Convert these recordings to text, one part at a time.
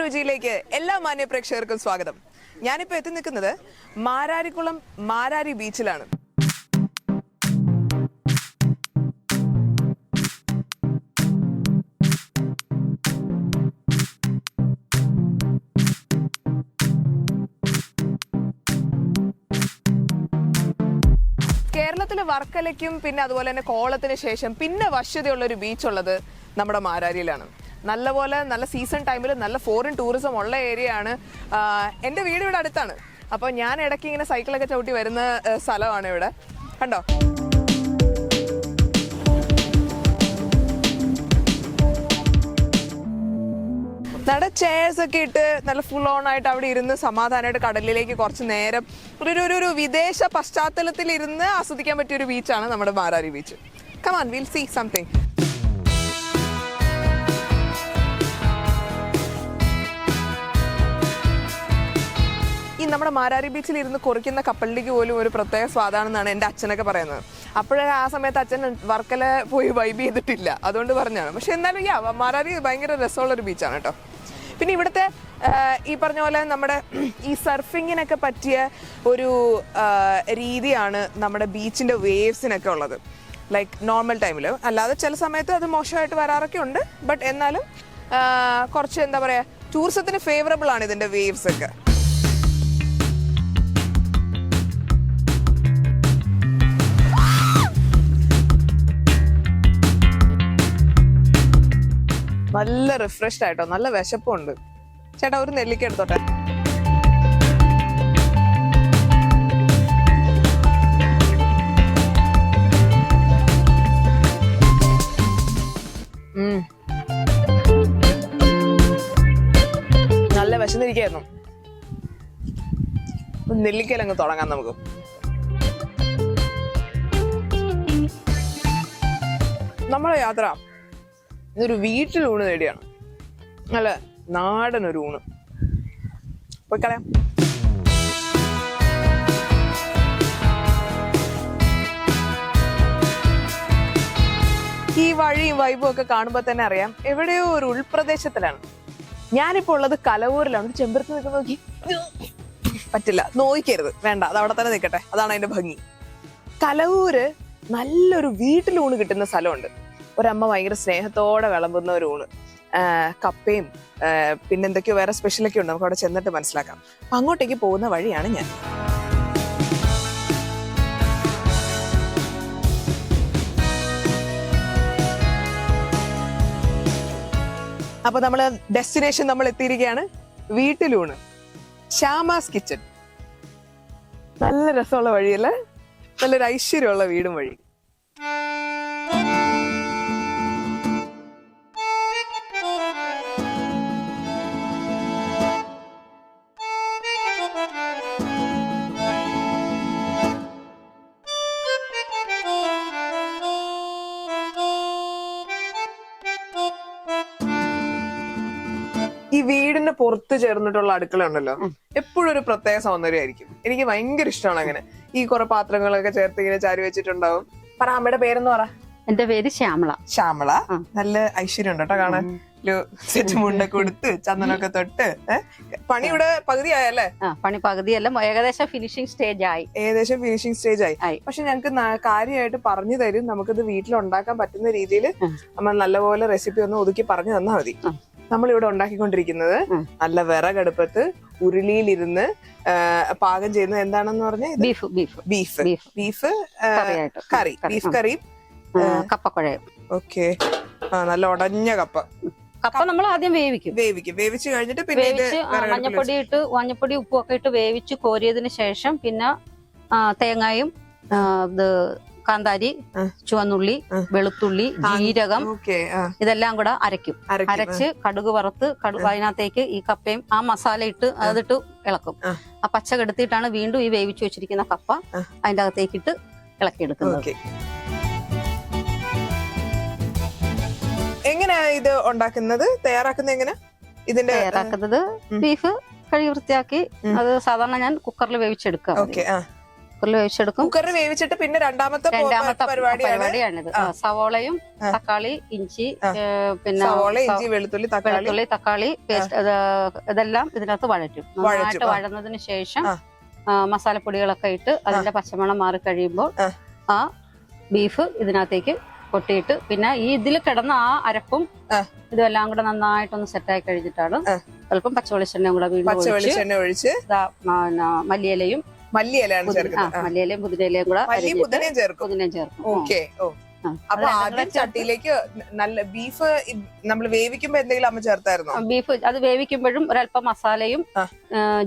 രുചിയിലേക്ക് എല്ലാ മാന്യ പ്രേക്ഷകർക്കും സ്വാഗതം. ഞാനിപ്പോ എത്തി നിൽക്കുന്നത് മാരാരിക്കുളം മാരാരി ബീച്ചിലാണ്. കേരളത്തിലെ വർക്കലയ്ക്കും പിന്നെ അതുപോലെ തന്നെ കോളത്തിന് ശേഷം പിന്നെ വശ്യതയുള്ള ഒരു ബീച്ചുള്ളത് നമ്മുടെ മാരാരിയിലാണ്. നല്ലപോലെ നല്ല സീസൺ ടൈമിൽ നല്ല ഫോറിൻ ടൂറിസം ഉള്ള ഏരിയ ആണ്. എന്റെ വീട് ഇവിടെ അടുത്താണ്. അപ്പോൾ ഞാൻ ഇടയ്ക്ക് ഇങ്ങനെ സൈക്കിളൊക്കെ ചവിട്ടി വരുന്ന സ്ഥലമാണ് ഇവിടെ. കണ്ടോ? നട ചെയർസ് ഒക്കെ ഇട്ട് നല്ല ഫുൾ ഓൺ ആയിട്ട് അവിടെ ഇരുന്ന് സമാധാനമായിട്ട് കടലിലേക്ക് കുറച്ച് നേരം ഒരു- ഒരു ഒരു വിദേശ പശ്ചാത്തലത്തിൽ ഇരുന്ന് ആസ്വദിക്കാൻ പറ്റിയ ഒരു ബീച്ചാണ് നമ്മുടെ Marari beach come on will see something നമ്മുടെ മാരാരി ബീച്ചിൽ ഇരുന്ന് കുറിക്കുന്ന കപ്പലിലേക്ക് പോലും ഒരു പ്രത്യേക സ്വാദാണെന്നാണ് എന്റെ അച്ഛനൊക്കെ പറയുന്നത്. അപ്പോഴേ ആ സമയത്ത് അച്ഛൻ വർക്കല പോയി വൈബ് ചെയ്തിട്ടില്ല. അതുകൊണ്ട് പറഞ്ഞാണ് പക്ഷെ എന്നാലും യാ മാരാരി ഭയങ്കര രസമുള്ള ഒരു ബീച്ചാണ് കേട്ടോ. പിന്നെ ഇവിടുത്തെ ഈ പറഞ്ഞ പോലെ നമ്മുടെ ഈ സർഫിങ്ങിനൊക്കെ പറ്റിയ ഒരു രീതിയാണ് നമ്മുടെ ബീച്ചിന്റെ വേവ്സിനൊക്കെ ഉള്ളത്. ലൈക്ക് നോർമൽ ടൈമിൽ അല്ലാതെ ചില സമയത്ത് അത് മോശമായിട്ട് വരാറൊക്കെ ഉണ്ട്. ബട്ട് എന്നാലും കുറച്ച് എന്താ പറയുക ടൂറിസത്തിന് ഫേവറബിൾ ആണ് ഇതിന്റെ വേവ്സ് ഒക്കെ. നല്ല റിഫ്രഷ്ഡ് ആയിട്ടോ. നല്ല വിശപ്പുണ്ട്. ചേട്ടാ ഒരു നെല്ലിക്ക എടുത്തോട്ടെ. നല്ല വിശന്നിരിക്കായിരുന്നു. നെല്ലിക്കലങ്ങ് തുടങ്ങാം നമുക്ക്. നമ്മുടെ യാത്ര ഇതൊരു വീട്ടിൽ ഊണ് നേടിയാണ്. നല്ല നാടൻ ഒരു ഊണ്. പോയി കളയാം. ഈ വഴിയും വൈബും ഒക്കെ കാണുമ്പോൾ തന്നെ അറിയാം എവിടെയോ ഒരു ഉൾപ്രദേശത്തിലാണ്. ഞാനിപ്പോ ഉള്ളത് കലവൂരിലാണ്. ചെമ്പരത്ത് നിൽക്കുന്ന നോക്കി. പറ്റില്ല നോയിക്കരുത്. വേണ്ട അത് അവിടെ തന്നെ നിൽക്കട്ടെ. അതാണ് അതിന്റെ ഭംഗി. കലവൂര് നല്ലൊരു വീട്ടിലൂണ് കിട്ടുന്ന സ്ഥലമുണ്ട്. ഒരമ്മ ഭയങ്കര സ്നേഹത്തോടെ വിളമ്പുന്ന ഒരു ഊണ്. കപ്പയും പിന്നെ എന്തൊക്കെയോ വേറെ സ്പെഷ്യലൊക്കെ ഉണ്ട്. നമുക്ക് അവിടെ ചെന്നിട്ട് മനസ്സിലാക്കാം. അപ്പൊ അങ്ങോട്ടേക്ക് പോകുന്ന വഴിയാണ് ഞാൻ. അപ്പൊ നമ്മൾ ഡെസ്റ്റിനേഷൻ നമ്മൾ എത്തിയിരിക്കുകയാണ് വീട്ടിലൂണ്. ശ്യാമാസ് കിച്ചൺ നല്ല രസമുള്ള വഴിയല്ലേ? നല്ലൊരു ഐശ്വര്യമുള്ള വീടും വഴി. ഈ വീടിന്റെ പുറത്ത് ചേർന്നിട്ടുള്ള അടുക്കള ഉണ്ടല്ലോ എപ്പോഴും ഒരു പ്രത്യേക സൗന്ദര്യമായിരിക്കും. എനിക്ക് ഭയങ്കര ഇഷ്ടമാണ് അങ്ങനെ. ഈ കുറെ പാത്രങ്ങളൊക്കെ ചേർത്ത് ഇങ്ങനെ ചാരി വെച്ചിട്ടുണ്ടാവും. പറ അമ്മയുടെ പേരെന്ന് പറ. എന്റെ പേര് ശ്യാമള. ശ്യാമള? നല്ല ഐശ്വര്യം ഉണ്ട് കേട്ടോ കാണാൻ. ഒരു സെറ്റ് മുണ്ട കൊടുത്ത് ചന്ദനമൊക്കെ തൊട്ട്? പണി ഇവിടെ പകുതിയായല്ലേ പണി പകുതിയല്ല. ഏകദേശം ഫിനിഷിംഗ് സ്റ്റേജ് ആയി. ഏകദേശം ഫിനിഷിംഗ് സ്റ്റേജ് ആയി. പക്ഷെ ഞങ്ങൾക്ക് കാര്യമായിട്ട് പറഞ്ഞു തരും. നമുക്കിത് വീട്ടിൽ ഉണ്ടാക്കാൻ പറ്റുന്ന രീതിയിൽ നമ്മൾ നല്ലപോലെ റെസിപ്പി ഒന്ന് ഒതുക്കി പറഞ്ഞു തന്നാൽ മതി. നമ്മളിവിടെ ഉണ്ടാക്കിക്കൊണ്ടിരിക്കുന്നത്. നല്ല വിറകടുപ്പത്ത് ഉരുളിയിലിരുന്ന് പാകം ചെയ്യുന്നത് എന്താണെന്ന് പറഞ്ഞ? Beef beef. Beef. Beef. Curry. Beef curry കപ്പക്കുഴയും okay. ആ നല്ല ഉടഞ്ഞ കപ്പ. കപ്പ നമ്മൾ ആദ്യം വേവിക്കും. വേവിക്കും. വേവിച്ച് കഴിഞ്ഞിട്ട് പിന്നെ മഞ്ഞപ്പൊടി ഇട്ട് മഞ്ഞപ്പൊടി ഉപ്പും ഒക്കെ ഇട്ട് വേവിച്ച് കോരിയതിന് ശേഷം പിന്നെ തേങ്ങയും തേങ്ങായും ഇത് കാന്താരി ചുവന്നുള്ളി വെളുത്തുള്ളി ജീരകം ഇതെല്ലാം കൂടെ അരയ്ക്കും. അരച്ച് കടുക് വറുത്ത് കടുക് അതിനകത്തേക്ക് ഈ കപ്പയും ആ മസാല ഇട്ട് അതിട്ട് ഇളക്കും. ആ. പച്ച കെടുത്തിട്ടാണ് വീണ്ടും ഈ വേവിച്ചു വെച്ചിരിക്കുന്ന കപ്പ. അതിന്റെ അകത്തേക്ക് ഇട്ട് ഇളക്കിയെടുക്കുന്നത് എങ്ങനെയാ ഇത് ഉണ്ടാക്കുന്നത്? തയ്യാറാക്കുന്നത് എങ്ങനെ? ഇതിന്റെ തയ്യാറാക്കുന്നത് ബീഫ് കഴുകി വൃത്തിയാക്കി അത് സാധാരണ ഞാൻ കുക്കറിൽ വേവിച്ചെടുക്കാം കുക്കറിൽ വേവിച്ചെടുക്കും കുക്കറിൽ വേവിച്ചിട്ട് പിന്നെ രണ്ടാമത്തെ രണ്ടാമത്തെ പരിപാടിയാണ്. പരിപാടിയാണിത്. സവോളയും തക്കാളി ഇഞ്ചി പിന്നെ സവോള ഇഞ്ചി വെളുത്തുള്ളി തക്കാളി. വെളുത്തുള്ളി തക്കാളി പേസ്റ്റ് ഇത് ഇതെല്ലാം ഇതിനകത്ത് വഴറ്റും. നന്നായിട്ട് വഴന്നതിന് ശേഷം മസാലപ്പൊടികളൊക്കെ ഇട്ട് അതിന്റെ പച്ചമണം മാറി കഴിയുമ്പോൾ ആ. ബീഫ് ഇതിനകത്തേക്ക് കൊട്ടിയിട്ട് പിന്നെ ഈ ഇതിൽ കിടന്ന ആ അരപ്പും. ഇതെല്ലാം കൂടെ നന്നായിട്ടൊന്ന് സെറ്റായി കഴിഞ്ഞിട്ടാണ് ചിലപ്പം അല്പം പച്ചവെളിച്ചെണ്ണയും കൂടെ വീണ്ടും ഒഴിച്ച് മല്ലിയിലയും മല്ലിയിലാണ് ചേർക്കുന്നത്. മല്ലിയിലയും പുതിനയിലയും കൂടെ മല്ലി അരിഞ്ഞിട്ട് പുതിനയും ചേർക്കും. പുതിനയും ചേർക്കും. ഓക്കെ ഓ. അപ്പൊ ആദ്യം ചട്ടിയിലേക്ക് നല്ല ബീഫ് നമ്മൾ വേവിക്കുമ്പോ എന്തെങ്കിലും അമ്മ ചേർത്തായിരുന്നു? ബീഫ് അത് വേവിക്കുമ്പോഴും ഒരല്പം മസാലയും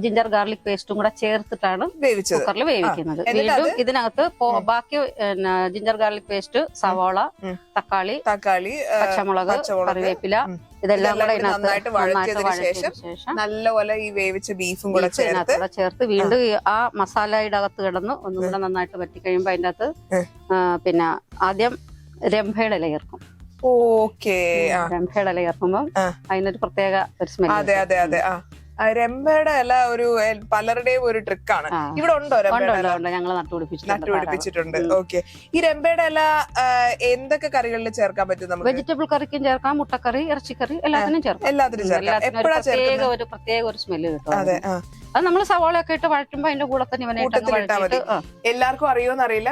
ജിഞ്ചർ ഗാർലിക് പേസ്റ്റും കൂടെ ചേർത്തിട്ടാണ് കുക്കറിൽ വേവിക്കുന്നത്. വീണ്ടും ഇതിനകത്ത് ബാക്കി ജിഞ്ചർ ഗാർലിക് പേസ്റ്റ് സവോള തക്കാളി തക്കാളി പച്ചമുളക് കറിവേപ്പില ഇതെല്ലാം കൂടെ നന്നായിട്ട് വഴറ്റിയതിന് ശേഷം നല്ലപോലെ ഈ വേവിച്ച ബീഫും കൂടെ ചേർത്ത്. ചേർത്ത് വീണ്ടും ആ. മസാലയുടെ അകത്ത് കിടന്ന് ഒന്നും കൂടെ നന്നായിട്ട് പറ്റി കഴിയുമ്പോ അതിന്റെ അകത്ത് പിന്നെ ആദ്യം രംഭയുടെ ഇല ചേർക്കും. ഓക്കെ. രംഭയുടെ ഇല ചേർക്കുമ്പോൾ അതിനൊരു പ്രത്യേക ഒരു സ്മെൽ അതെ അതെ അതെ. രംഭയുടെ ഇല ഒരു പലരുടെയും ഒരു ട്രിക്കാണ്. ഇവിടെ ഉണ്ടോ രംഭയുടെ ഞങ്ങൾ നട്ടുപിടിപ്പിച്ചിട്ടുണ്ട്. ഓക്കെ. ഈ രംഭയുടെ ഇല എന്തൊക്കെ കറികളിൽ ചേർക്കാൻ പറ്റും നമുക്ക്? വെജിറ്റബിൾ കറിക്കും ചേർക്കാം മുട്ടക്കറി ഇറച്ചിക്കറി എല്ലാത്തിനും ചേർക്കാം. എല്ലാത്തിനും ചേർക്കാം. എപ്പോഴാണ് ഒരു പ്രത്യേക ഒരു സ്മെല്ല് കിട്ടും അതെ നമ്മൾ സവാളയൊക്കെ ഇട്ട് വഴറ്റുമ്പോ അതിന്റെ കൂടെ തന്നെ ഇവനെ. എല്ലാവർക്കും അറിയോന്ന് അറിയില്ല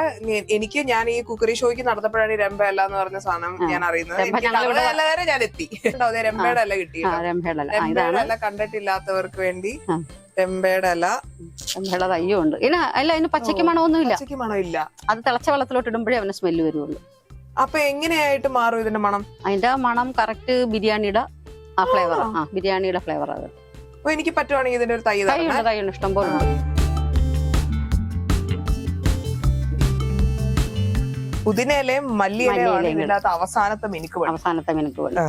എനിക്ക് ഞാൻ ഈ കുക്കറി ഷോയ്ക്ക് നടത്തപ്പോഴാണ് ഈ രംഭ അല്ല എന്ന് പറഞ്ഞ സാധനം ഞാൻ അറിയുന്നത്. ഞാൻ എത്തി. രംഭയുടെ അല്ല കിട്ടി രംഭയുടെ. ഇതാണ്. കണ്ടിട്ടില്ലാത്തവർക്ക് വേണ്ടി. രംഭയുടെ ഇല രംഭയുടെ തയ്യും ഉണ്ട്. ഇനി അല്ല അതിന് പച്ചയ്ക്ക് ഓ. മണമൊന്നുമില്ല പച്ചയ്ക്ക് മണമില്ല അത് തിളച്ച വെള്ളത്തിലോട്ട് ഇടുമ്പോഴേ അവന് സ്മെല്ല് വരുള്ളൂ. അപ്പൊ എങ്ങനെയായിട്ട് മാറും ഇതിന്റെ മണം? അതിന്റെ മണം കറക്റ്റ് ബിരിയാണിയുടെ ആ ഫ്ലേവർ ആ. ആ ബിരിയാണിയുടെ ഫ്ലേവർ അത്. അപ്പൊ എനിക്ക് പറ്റുവാണെങ്കിൽ ഇതിന്റെ ഒരു തൈ തൈയുണ്ട് തൈയുണ്ട്. ഇഷ്ടം പോലെ ഉണ്ട്. പുതിനയിലയും മല്ലിയിലയും ഇതിന്റെ അകത്ത് അവസാനത്തെ മിനുക്ക് പണി. അവസാനത്തെ മിനുക്ക് നിങ്ങളെ ആ.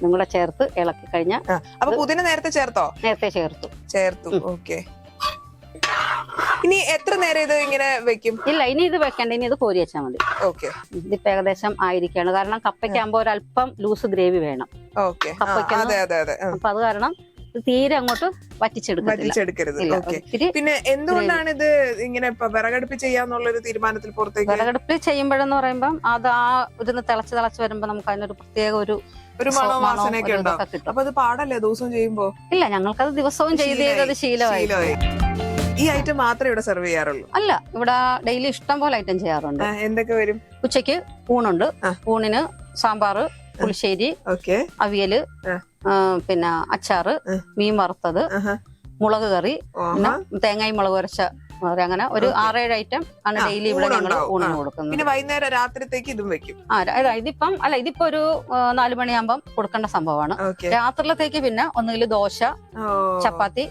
ഇതും ചേർത്ത് ഇളക്കി കഴിഞ്ഞാൽ അപ്പൊ പുതിന നേരത്തെ ചേർത്തോ? നേരത്തെ ചേർത്തു. ചേർത്തു. ഓക്കെ. ഇനി എത്ര നേരം ഇത് ഇങ്ങനെ വെക്കും? ഇല്ല ഇനി ഇത് വെക്കണ്ട. ഇനി ഇത് കോരി വെച്ചാൽ മതി. ഓക്കെ. ഇതിപ്പോ ഏകദേശം ആയിരിക്കാണ് കാരണം കപ്പയ്ക്കാകുമ്പോ ഒരല്പം ലൂസ് ഗ്രേവി വേണം. ആ, അപ്പൊ അത് കാരണം തീരെ അങ്ങോട്ട് വറ്റിച്ചെടുക്കരുത്. പിന്നെ എന്തുകൊണ്ടാണ് ഇത് ഇങ്ങനെ വിറകടുപ്പ് ചെയ്യാന്നുള്ള ഒരു തീരുമാനത്തിൽ പുറത്തേക്ക്? വിറകടുപ്പ് ചെയ്യുമ്പോഴെന്ന് പറയുമ്പം അത് ആ ഒരു തിളച്ച് തിളച്ച് വരുമ്പോ നമുക്ക് അതിനൊരു പ്രത്യേക ഒരു ഒരു മണവും മണവും വാസനയൊക്കെ ഒരു ഉണ്ടാവും അപ്പൊ അത് പാടല്ലേ ദിവസവും ചെയ്യുമ്പോ? ഇല്ല ഞങ്ങൾക്കത് ദിവസവും ചെയ്ത്. ചെയ്തത് ശീലമായി. ഈ ഐറ്റം മാത്രമേ ഇവിടെ സെർവ് ചെയ്യാറുള്ളൂ? അല്ല ഇവിടെ ഡെയിലി ഇഷ്ടം പോലെ ഐറ്റം ചെയ്യാറുണ്ട്. എന്തൊക്കെ വരും? ഉച്ചയ്ക്ക് ഊണുണ്ട്. ഊണിന് സാമ്പാറ് പുളിശ്ശേരി ഓക്കെ. അവിയൽ പിന്നെ അച്ചാറ് മീൻ വറുത്തത് മുളക് കറി പിന്നെ തേങ്ങായും മുളക് ഉരച്ച അങ്ങനെ ഒരു. ആറേഴ് ഐറ്റം ആണ് ഡെയിലി ഇവിടെ ഞങ്ങൾ. ഊണിന് കൊടുക്കുന്നത്. പിന്നെ വൈകുന്നേരം രാത്രിത്തേക്ക് ഇതും വെക്കും. ആ ഇതിപ്പം അല്ല ഇതിപ്പോ ഒരു നാലു മണിയാകുമ്പം കൊടുക്കേണ്ട സംഭവമാണ്. രാത്രിയിലത്തേക്ക് പിന്നെ ഒന്നുകിൽ ദോശ ചപ്പാത്തി.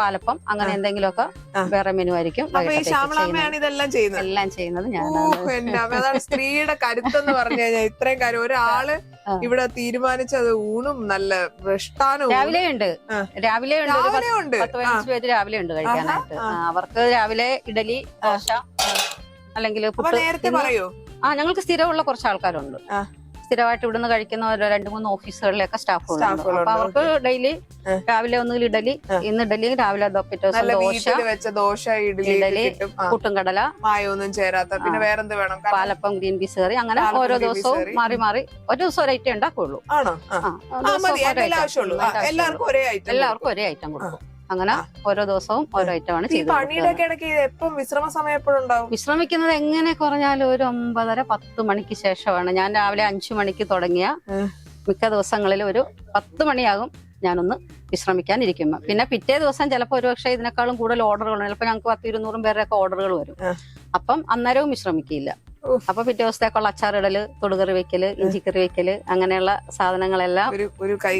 പാലപ്പം അങ്ങനെ എന്തെങ്കിലും എന്തെങ്കിലുമൊക്കെ വേറെ മെനു ആയിരിക്കും. ഇതെല്ലാം ചെയ്യുന്നത്? എല്ലാം ചെയ്യുന്നത് ഞാൻ സ്ത്രീയുടെ കരുത്തെന്ന് പറഞ്ഞു കഴിഞ്ഞാൽ ഇത്രയും കാര്യം. ഒരാൾ ഇവിടെ തീരുമാനിച്ചത് ഊണും നല്ല വൃഷ്ടാനും രാവിലെ ഉണ്ട്. രാവിലെ ഉണ്ട്. പത്ത് പതിനഞ്ച് പേര് രാവിലെ ഉണ്ട് കഴിക്കാനായിട്ട്. അവർക്ക് രാവിലെ ഇഡലി ദോശ അല്ലെങ്കിൽ നേരത്തെ പറയോ? ആ ഞങ്ങൾക്ക് സ്ഥിരമുള്ള കുറച്ച് ആൾക്കാരുണ്ട്. സ്ഥിരമായിട്ട് ഇവിടുന്ന് കഴിക്കുന്ന രണ്ടു മൂന്ന് ഓഫീസുകളിലൊക്കെ സ്റ്റാഫ് അപ്പൊ അവർക്ക് ഡെയിലി രാവിലെ ഒന്നുകിൽ ഇഡലി. ഇന്ന് ഇഡലി രാവിലെ ദോശ ദോശ ഇഡലി കിട്ടും. കടല മായൊന്നും ചേരാത്ത. പിന്നെ വേറെ വേറെന്ത് വേണം? പാലപ്പം ഗ്രീൻ പീസ് കറി അങ്ങനെ ഓരോ ദിവസവും മാറി മാറി ഒരു ദിവസം ഒരു ഐറ്റം ഉണ്ടാക്കുള്ളൂ. എല്ലാവർക്കും ഒരേ ഐറ്റം കൊടുക്കും. അങ്ങനെ ഓരോ ദിവസവും ഓരോ ഐറ്റമാണ് വിശ്രമ ഉണ്ടാവും? വിശ്രമിക്കുന്നത് എങ്ങനെ കുറഞ്ഞാലും ഒരു ഒമ്പതര പത്ത് മണിക്ക് ശേഷമാണ്. ഞാൻ രാവിലെ അഞ്ചു മണിക്ക് തുടങ്ങിയ. മിക്ക ദിവസങ്ങളിൽ ഒരു പത്ത് മണിയാകും ഞാനൊന്ന് വിശ്രമിക്കാൻ ഇരിക്കുമ്പോൾ പിന്നെ പിറ്റേ ദിവസം ചിലപ്പോൾ ഒരുപക്ഷെ ഇതിനേക്കാളും കൂടുതൽ ഓർഡറുകൾ ചിലപ്പോൾ ഞങ്ങൾക്ക് പത്ത് ഇരുന്നൂറും പേരുടെയൊക്കെ ഓർഡറുകൾ വരും. അപ്പം അന്നേരവും വിശ്രമിക്കില്ല. അപ്പൊ പിറ്റേ ദിവസത്തേക്കുള്ള അച്ചാറിടൽ തൊടുകറി വെക്കൽ ഇഞ്ചിക്കറി വെക്കൽ അങ്ങനെയുള്ള സാധനങ്ങളെല്ലാം ഒരു കൈ.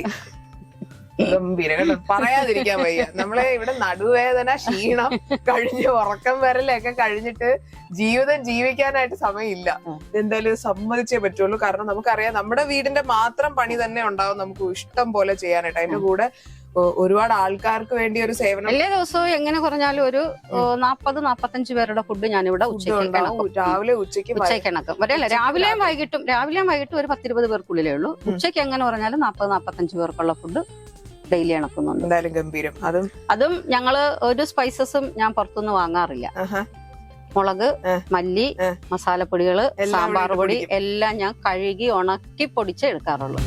ഗംഭീരം കേട്ടോ പറയാതിരിക്കാൻ വയ്യ. നമ്മളെ ഇവിടെ നടുവേദന ക്ഷീണം കഴിഞ്ഞ് ഉറക്കം വരലൊക്കെ കഴിഞ്ഞിട്ട് ജീവിതം ജീവിക്കാനായിട്ട് സമയമില്ല. എന്തായാലും സമ്മതിച്ചേ പറ്റുള്ളൂ. കാരണം നമുക്കറിയാം നമ്മുടെ വീടിന്റെ മാത്രം പണി തന്നെ ഉണ്ടാവും നമുക്ക് ഇഷ്ടം പോലെ ചെയ്യാനായിട്ട്. അതിന്റെ കൂടെ ഒരുപാട് ആൾക്കാർക്ക് വേണ്ടി ഒരു സേവനം എല്ലാ ദിവസവും എങ്ങനെ കുറഞ്ഞാലും ഒരു നാപ്പത് നാൽപ്പത്തഞ്ച് പേരുടെ ഫുഡ് ഞാൻ ഇവിടെ രാവിലെ ഉച്ചയ്ക്ക് വൈ- ഉച്ചയ്ക്ക് വരെയല്ല രാവിലെയും. വൈകിട്ടും രാവിലെയും വൈകിട്ടും ഒരു പത്തിരുപത് പേർക്കുള്ളിലേ ഉള്ളൂ. ഉച്ചയ്ക്ക് എങ്ങനെ പറഞ്ഞാലും നാപ്പത് നാപ്പത്തഞ്ച് പേർക്കുള്ള ഫുഡ് ഡെയിലി ഇണക്കുന്നുണ്ട് എന്തായാലും ഗംഭീരം അതും അതും ഞങ്ങൾ ഒരു സ്പൈസസും ഞാൻ പുറത്തുനിന്ന് വാങ്ങാറില്ല. മുളക്. മല്ലി. മസാലപ്പൊടികൾ സാമ്പാർ പൊടി. എല്ലാം ഞാൻ കഴുകി ഉണക്കി പൊടിച്ച് എടുക്കാറുള്ളൂ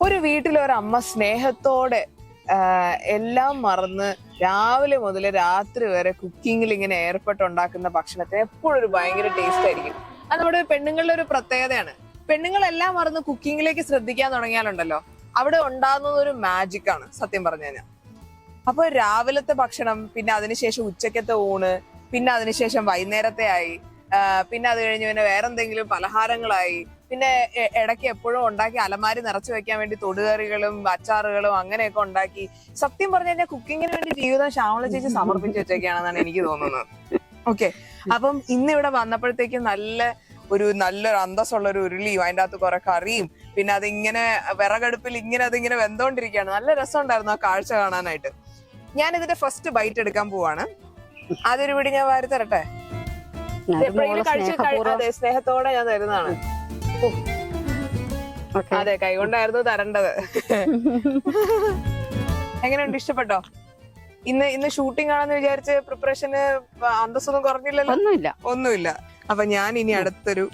ഒരു വീട്ടിൽ ഒരമ്മ സ്നേഹത്തോടെ എല്ലാം മറന്ന് രാവിലെ മുതൽ രാത്രി വരെ കുക്കിങ്ങിൽ ഇങ്ങനെ ഏർപ്പെട്ടുണ്ടാക്കുന്ന ഭക്ഷണത്തിന് എപ്പോഴും ഒരു ഭയങ്കര ടേസ്റ്റ് ആയിരിക്കും. അത് നമ്മുടെ പെണ്ണുങ്ങളുടെ ഒരു പ്രത്യേകതയാണ്. പെണ്ണുങ്ങളെല്ലാം മറന്ന് കുക്കിങ്ങിലേക്ക് ശ്രദ്ധിക്കാൻ തുടങ്ങിയാലുണ്ടല്ലോ. അവിടെ ഉണ്ടാകുന്നത് ഒരു മാജിക് ആണ് സത്യം പറഞ്ഞു കഴിഞ്ഞാൽ അപ്പൊ രാവിലത്തെ ഭക്ഷണം പിന്നെ അതിനുശേഷം ഉച്ചക്കത്തെ ഊണ് പിന്നെ അതിനുശേഷം വൈകുന്നേരത്തെ ആയി പിന്നെ അത് കഴിഞ്ഞ് പിന്നെ വേറെന്തെങ്കിലും പലഹാരങ്ങളായി പിന്നെ ഇടയ്ക്ക് എപ്പോഴും ഉണ്ടാക്കി അലമാരി നിറച്ചു വെക്കാൻ വേണ്ടി തൊടുകറികളും അച്ചാറുകളും അങ്ങനെയൊക്കെ ഉണ്ടാക്കി. സത്യം പറഞ്ഞു കഴിഞ്ഞാൽ കുക്കിങ്ങിന് വേണ്ടി ജീവിതം ശ്യാമള ചേച്ചി സമർപ്പിച്ചു വെച്ചേക്കാണെന്നാണ് എനിക്ക് തോന്നുന്നത്. ഓക്കെ അപ്പം ഇന്ന് ഇവിടെ വന്നപ്പോഴത്തേക്കും നല്ല ഒരു നല്ലൊരു അന്തസ്സുള്ള ഒരു ഉരുളിയും അതിന്റെ അകത്ത് കുറെ കറിയും പിന്നെ അതിങ്ങനെ വിറകടുപ്പിൽ ഇങ്ങനെ അതിങ്ങനെ വെന്തോണ്ടിരിക്കുകയാണ്. നല്ല രസമുണ്ടായിരുന്നു ആ കാഴ്ച കാണാനായിട്ട്. ഞാൻ ഇതിന്റെ ഫസ്റ്റ് ബൈറ്റ് എടുക്കാൻ പോവാണ്. അതൊരു പിടി ഞാൻ വാരി തരട്ടെ? എപ്പോഴെങ്കിലും കഴിച്ച് കഴി- സ്നേഹത്തോടെ ഞാൻ തരുന്നതാണ്. അതെ കൈകൊണ്ടായിരുന്നു തരേണ്ടത്. എങ്ങനെയുണ്ട്? ഇഷ്ടപ്പെട്ടോ? ഇന്ന് ഇന്ന് ഷൂട്ടിംഗ് ആണെന്ന് വിചാരിച്ച് പ്രിപ്പറേഷന് അന്തസ്സൊന്നും കുറഞ്ഞില്ലല്ലോ? ഒന്നുമില്ല. ഒന്നുമില്ല. അപ്പൊ ഞാൻ ഇനി അടുത്തൊരു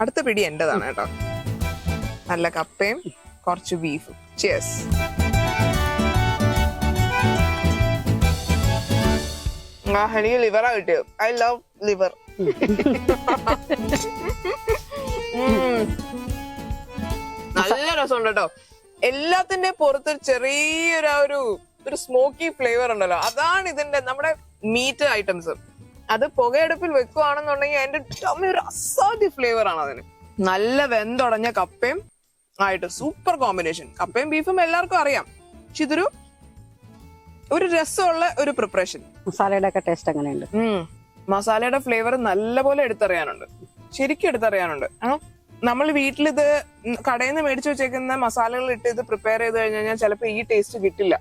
അടുത്ത പിടി എന്റേതാണ് കേട്ടോ. നല്ല കപ്പയും കുറച്ച് ബീഫും ചിയേഴ്സ് എനിക്ക് ലിവറാ കിട്ടിയത്. ഐ ലവ് ലിവർ നല്ല രസമുണ്ട് കേട്ടോ എല്ലാത്തിന്റെ പുറത്തൊരു ചെറിയൊരു ആ ഒരു ഒരു സ്മോക്കി ഫ്ലേവർ ഉണ്ടല്ലോ. അതാണ് ഇതിന്റെ നമ്മുടെ മീറ്റ് ഐറ്റംസ് അത് പുകയെടുപ്പിൽ വെക്കുവാണെന്നുണ്ടെങ്കിൽ അതിന്റെ ടമ്മി ഒരു അസാധ്യ ഫ്ലേവർ ആണ് അതിന്. നല്ല വെന്തുടഞ്ഞ കപ്പയും ആയിട്ട് സൂപ്പർ കോമ്പിനേഷൻ കപ്പയും ബീഫും എല്ലാവർക്കും അറിയാം. പക്ഷെ ഇതൊരു ഒരു രസമുള്ള ഒരു പ്രിപ്പറേഷൻ മസാലയുടെ ഒക്കെ ടേസ്റ്റ് എങ്ങനെയുണ്ട്? ഉം. മസാലയുടെ ഫ്ലേവർ നല്ലപോലെ എടുത്തറിയാനുണ്ട്. ശരിക്കും എടുത്തറിയാനുണ്ട്. നമ്മൾ വീട്ടിലിത് കടയിൽ നിന്ന് മേടിച്ചു വെച്ചേക്കുന്ന മസാലകൾ ഇട്ട് ഇത് പ്രിപ്പയർ ചെയ്ത് കഴിഞ്ഞു കഴിഞ്ഞാൽ ചിലപ്പോൾ ഈ ടേസ്റ്റ് കിട്ടില്ല.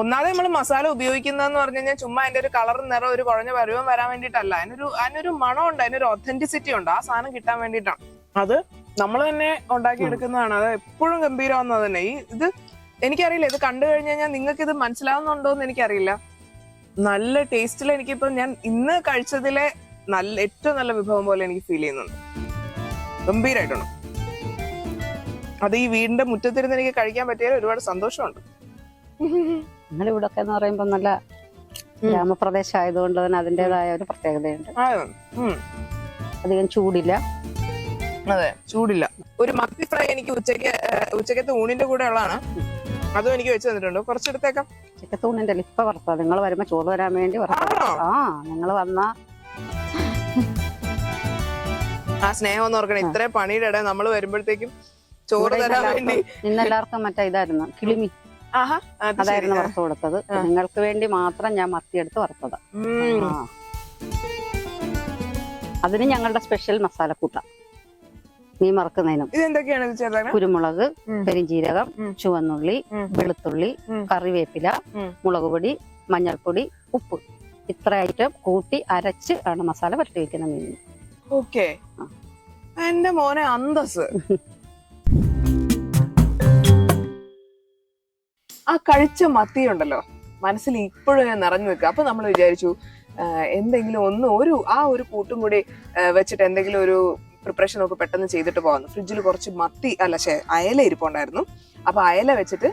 ഒന്നാമത് നമ്മൾ മസാല ഉപയോഗിക്കുന്നതെന്ന് പറഞ്ഞു കഴിഞ്ഞാൽ ചുമ്മാ അതിന്റെ ഒരു കളർ നിറം ഒരു കുഴഞ്ഞ പരുവം വരാൻ വേണ്ടിയിട്ടല്ല. അതിനൊരു അതിനൊരു ഉണ്ട് അതിനൊരു ഒത്തന്റിസിറ്റി ഉണ്ട്. ആ സാധനം കിട്ടാൻ വേണ്ടിയിട്ടാണ്. അത് നമ്മൾ തന്നെ ഉണ്ടാക്കിയെടുക്കുന്നതാണ്. അത് എപ്പോഴും ഗംഭീരമാകുന്നത് തന്നെ. ഈ ഇത് എനിക്കറിയില്ല. ഇത് കണ്ടു കഴിഞ്ഞു കഴിഞ്ഞാൽ നിങ്ങൾക്ക് ഇത് മനസ്സിലാവുന്നുണ്ടോ എന്ന് എനിക്കറിയില്ല. നല്ല ടേസ്റ്റിൽ എനിക്കിപ്പോ ഞാൻ ഇന്ന് കഴിച്ചതിലെ നല്ല ഏറ്റവും നല്ല വിഭവം പോലെ എനിക്ക് ഫീൽ ചെയ്യുന്നുണ്ട്. ഗംഭീരായിട്ടുണ്ട്. അത് ഈ വീടിന്റെ മുറ്റത്തിരുന്ന് എനിക്ക് കഴിക്കാൻ പറ്റിയാൽ ഒരുപാട് സന്തോഷമുണ്ട്. ഞങ്ങളുടെ ഇവിടെ ഒക്കെ എന്ന് പറയുമ്പോൾ നല്ല ഗ്രാമപ്രദേശം ആയതുകൊണ്ട് തന്നെ അതിന്റെതായ ഒരു പ്രത്യേകതയുണ്ട്. അധികം ചൂടില്ല. അതെ ചൂടില്ല. ഒരു മത്തി ഫ്രൈ എനിക്ക് ഉച്ചയ്ക്ക് ഉച്ചക്കത്തെ ഊണിന്റെ കൂടെ ഉള്ളതാണ്. അതും എനിക്ക് വെച്ച് തന്നിട്ടുണ്ട്. കുറച്ചെടുത്തേക്കാം. ഉച്ചക്കത്തെ ഊണിന്റെ ഇപ്പൊ വറുത്താ നിങ്ങൾ വരുമ്പോ ചോറ് വരാൻ വേണ്ടി വറുത്താ ആ നിങ്ങൾ വന്ന ആ സ്നേഹം എന്ന് ഓർക്കണം ഇത്രയും പണിയുടെ ഇടയിൽ നമ്മൾ വരുമ്പോഴത്തേക്കും ചോറ് തരാൻ വേണ്ടി. ഇന്നെല്ലാവർക്കും മറ്റേ ഇതായിരുന്നു കിളിമി അതായിരുന്നു വറുത്ത് കൊടുത്തത്. നിങ്ങൾക്ക് വേണ്ടി മാത്രം ഞാൻ മത്തിയെടുത്ത് വറുത്തത്. അതിന് ഞങ്ങളുടെ സ്പെഷ്യൽ മസാലക്കൂട്ട മീൻ മറക്കുന്നതിനും ഇതെന്തൊക്കെയാണ് കുരുമുളക് പെരിഞ്ചീരകം ചുവന്നുള്ളി വെളുത്തുള്ളി കറിവേപ്പില. മുളക് പൊടി മഞ്ഞൾപ്പൊടി ഉപ്പ്. ഇത്ര ഐറ്റം കൂട്ടി അരച്ച് ആണ് മസാല പരട്ടി വെക്കുന്ന മീൻ. ഓക്കെ. എന്റെ മോനെ അന്തസ് ആ കഴിച്ച മത്തി ഉണ്ടല്ലോ മനസ്സിൽ ഇപ്പോഴും ഞാൻ നിറഞ്ഞു നിൽക്കുക. അപ്പൊ നമ്മൾ വിചാരിച്ചു എന്തെങ്കിലും ഒന്ന് ഒരു ആ ഒരു കൂട്ടും കൂടി വെച്ചിട്ട് എന്തെങ്കിലും ഒരു പ്രിപ്പറേഷൻ ഒക്കെ പെട്ടെന്ന് ചെയ്തിട്ട് പോകാം ഫ്രിഡ്ജിൽ കുറച്ച് മത്തി അല്ല അയല ഇരിപ്പുണ്ടായിരുന്നു. അപ്പൊ അയല വെച്ചിട്ട്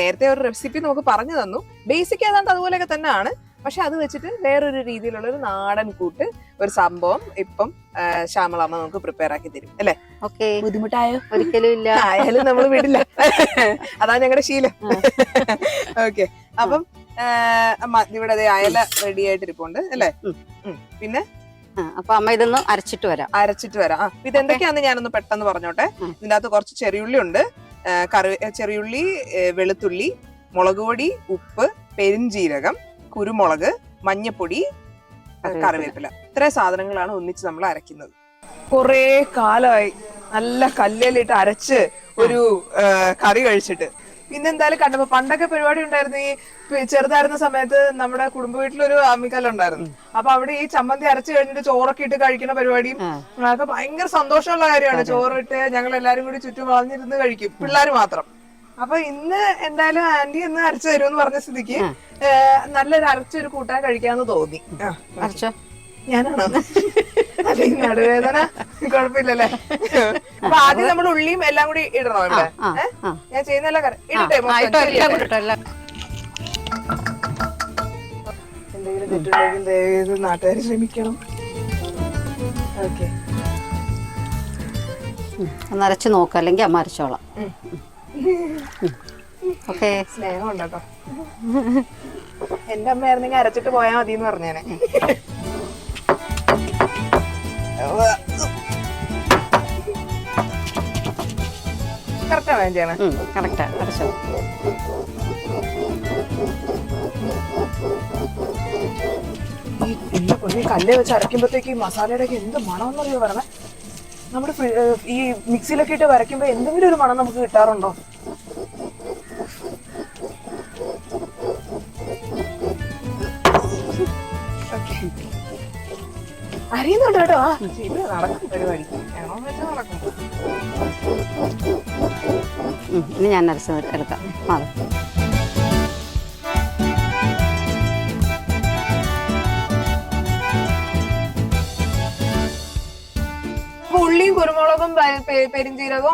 നേരത്തെ ഒരു റെസിപ്പി നമുക്ക് പറഞ്ഞു തന്നു. ബേസിക് ഏതാണ്ട് അതുപോലെയൊക്കെ തന്നെയാണ്. പക്ഷെ അത് വെച്ചിട്ട് വേറൊരു രീതിയിലുള്ള ഒരു നാടൻ കൂട്ട് ഒരു സംഭവം ഇപ്പം ശ്യാമളാമ്മ നമുക്ക് പ്രിപ്പയർ ആക്കി തരും അല്ലെ? ഓക്കെ. ബുദ്ധിമുട്ടായോ? ഒരിക്കലും ഇല്ല. ആയാലും നമ്മൾ വിടില്ല. അതാ ഞങ്ങളുടെ ശീലം. ഓക്കെ. അപ്പം അമ്മ ഇവിടെ അതെ അയല റെഡി ആയിട്ടിരിപ്പുണ്ട് അല്ലേ. പിന്നെ? അപ്പൊ അമ്മ ഇതൊന്ന് അരച്ചിട്ട് വരാം. അരച്ചിട്ട് വരാം. ആ ഇത് എന്തൊക്കെയാന്ന് ഞാനൊന്ന് പെട്ടെന്ന് പറഞ്ഞോട്ടെ. ഇതിനകത്ത് ഇതിന്റെ അകത്ത് കുറച്ച് ചെറിയുള്ളി ഉണ്ട്. കറി ചെറിയുള്ളി വെളുത്തുള്ളി മുളക് പൊടി ഉപ്പ് പെരിഞ്ജീരകം കുരുമുളക് മഞ്ഞപ്പൊടി കറിവേപ്പില. ഇത്രയും സാധനങ്ങളാണ് ഒന്നിച്ച് നമ്മൾ അരയ്ക്കുന്നത്? കുറേ കാലമായി നല്ല കല്ലിലിട്ട് അരച്ച് ഒരു കറി കഴിച്ചിട്ട്. പിന്നെ എന്തായാലും കണ്ടപ്പോ പണ്ടൊക്കെ പരിപാടി ഉണ്ടായിരുന്നു ഈ ചെറുതായിരുന്ന സമയത്ത് നമ്മുടെ കുടുംബ വീട്ടിലൊരു അമ്മിക്കല്ലുണ്ടായിരുന്നു. അപ്പൊ അവിടെ ഈ ചമ്മന്തി അരച്ചു കഴിഞ്ഞിട്ട് ചോറൊക്കെ ഇട്ട് കഴിക്കുന്ന പരിപാടിയും അതൊക്കെ ഭയങ്കര സന്തോഷമുള്ള കാര്യമാണ്. ചോറിട്ട് ഞങ്ങൾ എല്ലാരും കൂടി ചുറ്റും വളഞ്ഞിരുന്ന് കഴിക്കും പിള്ളേര് മാത്രം. അപ്പൊ ഇന്ന് എന്തായാലും ആന്റി ഇന്ന് അരച്ചു തരുമെന്ന് പറഞ്ഞ സ്ഥിതിക്ക് നല്ലൊരു അരച്ചൊരു കൂട്ടാൻ കഴിക്കാന്ന് തോന്നി. അരച്ചോ? ഞാനാണോ? അല്ലെങ്കിൽ നടുവേദന കുഴപ്പമില്ലല്ലേ? അപ്പൊ ആദ്യം നമ്മൾ ഉള്ളിയും എല്ലാം കൂടി ഇടണോ ഇവിടെ? ഞാൻ ഇടട്ടെ ഇട്ടോ, എല്ലാം ശരിയല്ലേ? കൂടി ഇട്ടോ, എല്ലാം. എന്തെങ്കിലും തെറ്റുണ്ടെങ്കിൽ ദയവേത് നാട്ടുകാർ ശ്രമിക്കണം ഓക്കെ. അരച്ച് നോക്ക അല്ലെങ്കിൽ അമ്മ അരച്ചോളാം. ഓക്കെ. സ്നേഹം ഉണ്ടോ എന്റെ അമ്മയായിരുന്നെങ്കിൽ അരച്ചിട്ട് പോയാൽ മതി എന്ന് പറഞ്ഞേനെ കറക്റ്റാ ഈ കല്ല് വെച്ച് അരയ്ക്കുമ്പോഴത്തേക്ക് ഈ മസാലയുടെ ഒക്കെ എന്ത് മണം എന്നറിയോ പറഞ്ഞേ? നമ്മുടെ ഈ മിക്സിയിലൊക്കെ ഇട്ട് വരയ്ക്കുമ്പോ എന്തെങ്കിലും ഒരു മണം നമുക്ക് കിട്ടാറുണ്ടോ? അറിയുന്നുണ്ട് കേട്ടോ ആ ശരി നടക്കും പരിപാടി വെച്ചാൽ നടക്കും ഇനി ഞാൻ നരസം എടുക്കാം. അപ്പൊ ഉള്ളിയും കുരുമുളകും പെ- പെ-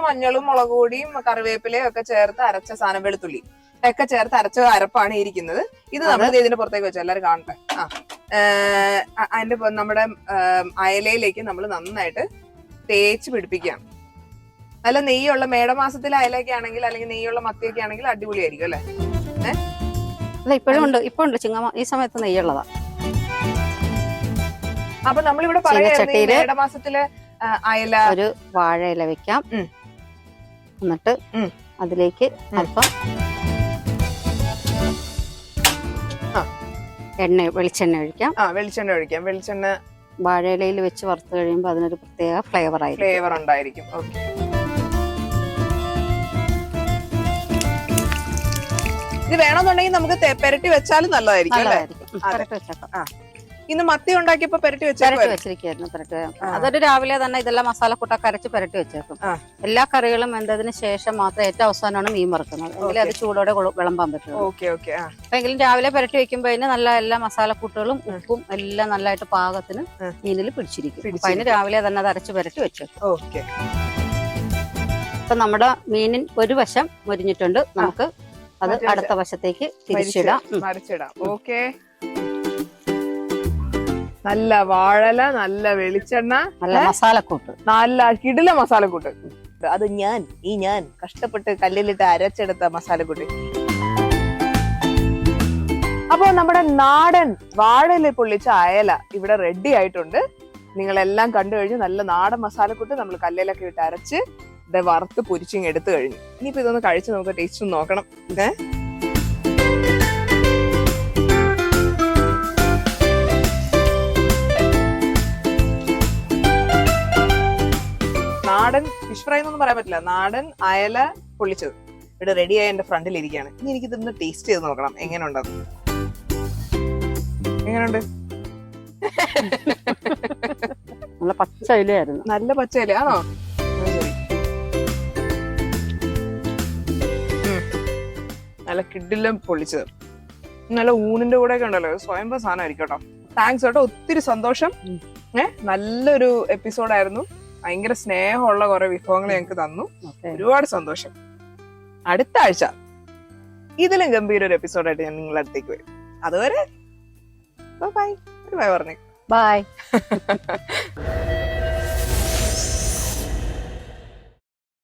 മഞ്ഞളും മുളക് പൊടിയും കറിവേപ്പിലയും ഒക്കെ ചേർത്ത് അരച്ച സാധനം വെളുത്തുള്ളി. ഒക്കെ ചേർത്ത് അരച്ച അരപ്പാണ് ഇരിക്കുന്നത്. ഇത് നമ്മൾ ഇതിന്റെ പുറത്തേക്ക് വെച്ചു എല്ലാവരും കാണട്ടെ. ആ. അതിന്റെ നമ്മുടെ അയലയിലേക്ക് നമ്മൾ നന്നായിട്ട് തേച്ച് പിടിപ്പിക്കാം. നല്ല നെയ്യുള്ള മേടമാസത്തിലെ അയലയൊക്കെ ആണെങ്കിൽ അല്ലെങ്കിൽ നെയ്യുള്ള മത്തിയൊക്കെ ആണെങ്കിൽ അടിപൊളിയായിരിക്കും അല്ലെ? അല്ല ഇപ്പോഴും ഉണ്ട് ഇപ്പൊ ഉണ്ട് ചിങ്ങമാ ഈ സമയത്ത് നെയ്യുള്ളതാ. അപ്പൊ നമ്മളിവിടെ പറയായിരുന്നു മേടമാസത്തിലെ അയല. ഒരു വാഴയില വെക്കാം. എന്നിട്ട് അതിലേക്ക് അല്പം എണ്ണ വെളിച്ചെണ്ണ ഒഴിക്കാം. ആ വെളിച്ചെണ്ണ ഒഴിക്കാം. വെളിച്ചെണ്ണ വാഴയിലയിൽ വെച്ച് വറുത്ത് കഴിയുമ്പോൾ അതിനൊരു പ്രത്യേക ഫ്ലേവർ ആയിരിക്കും. ഫ്ലേവർ ഉണ്ടായിരിക്കും. ഓക്കെ ഇത് വേണമെന്നുണ്ടെങ്കിൽ നമുക്ക് പെരട്ടി വെച്ചാലും നല്ലതായിരിക്കും അല്ലേ? ഇന്ന് മത്തി ഉണ്ടാക്കിയപ്പോ പെരട്ടി പെരട്ടി വെച്ചാൽ വെച്ചിരിക്കുന്നു പെരട്ടി അതൊരു രാവിലെ തന്നെ ഇതെല്ലാം മസാലക്കൂട്ടൊക്കെ അരച്ച് പെരട്ടി വെച്ചേക്കും. എല്ലാ കറികളും വെന്തതിന് ശേഷം മാത്രം ഏറ്റവും അവസാനമാണ് മീൻ വറുക്കുന്നത്. അല്ലെങ്കിൽ അത് ചൂടോടെ വിളമ്പാൻ പറ്റും ഓക്കെ ഓക്കെ അപ്പൊ എങ്കിലും രാവിലെ പെരട്ടി വെക്കുമ്പോ അതിന് നല്ല എല്ലാ മസാലക്കൂട്ടുകളും ഉപ്പും എല്ലാം നല്ലതായിട്ട് പാകത്തിന് മീനിൽ പിടിച്ചിരിക്കും. അപ്പൊ അതിന് രാവിലെ തന്നെ അത് അരച്ച് പെരട്ടി വെച്ചേക്കും. ഓക്കെ. അപ്പൊ നമ്മുടെ മീനിൻ ഒരു വശം മുരിഞ്ഞിട്ടുണ്ട്. നമുക്ക് അത് അടുത്ത വശത്തേക്ക് തിരിച്ചിടാം. മറിച്ചിടാം ഓക്കെ. നല്ല വാഴല നല്ല വെളിച്ചെണ്ണ നല്ല മസാലക്കൂട്ട്. നല്ല കിടില മസാലക്കൂട്ട്. അത് ഞാൻ ഈ ഞാൻ കഷ്ടപ്പെട്ട് കല്ലിലിട്ട് അരച്ചെടുത്ത മസാലക്കൂട്ട്. അപ്പൊ നമ്മുടെ നാടൻ വാഴയില പൊള്ളിച്ച അയല ഇവിടെ റെഡി ആയിട്ടുണ്ട്. നിങ്ങളെല്ലാം കണ്ടു കഴിഞ്ഞു നല്ല നാടൻ മസാലക്കൂട്ട് നമ്മൾ കല്ലിലൊക്കെ ഇട്ട് അരച്ച് ഇത് വറുത്ത് പൊരിച്ചിങ് എടുത്തു കഴിഞ്ഞു. ഇനിയിപ്പോ ഇതൊന്ന് കഴിച്ച് നമുക്ക് ടേസ്റ്റ് ഒന്ന് നോക്കണം. ഏ? നാടൻ ഫിഷ് ഫ്രൈ എന്നൊന്നും പറയാൻ പറ്റില്ല. നാടൻ അയല പൊള്ളിച്ചത്. ഇവിടെ റെഡിയായി എന്റെ ഫ്രണ്ടിൽ ഇരിക്കുകയാണ് ഇനി എനിക്ക് ഇതൊന്ന് ടേസ്റ്റ് ചെയ്ത് നോക്കണം. എങ്ങനെയുണ്ടെന്ന്. എങ്ങനെയുണ്ട്? നല്ല പച്ച ഇലയായിരുന്നു നല്ല പച്ച ഇല ആണോ. നല്ല കിഡിലും പൊള്ളിച്ചത്. നല്ല ഊണിന്റെ കൂടെ ഒക്കെ ഉണ്ടല്ലോ. സ്വയംഭ സാധനമായിരിക്കും കേട്ടോ. താങ്ക്സ് കേട്ടോ. ഒത്തിരി സന്തോഷം. ഏഹ് നല്ലൊരു എപ്പിസോഡായിരുന്നു ഭയങ്കര സ്നേഹമുള്ള കുറെ വിഭവങ്ങൾ ഞങ്ങൾക്ക് തന്നു. ഒരുപാട് സന്തോഷം. അടുത്ത ആഴ്ച ഇതിലും ഗംഭീര ഒരു എപ്പിസോഡായിട്ട് ഞാൻ നിങ്ങളുടെ അടുത്തേക്ക് വരും. അതുവരെ ബൈ ബൈ പറഞ്ഞു ബൈ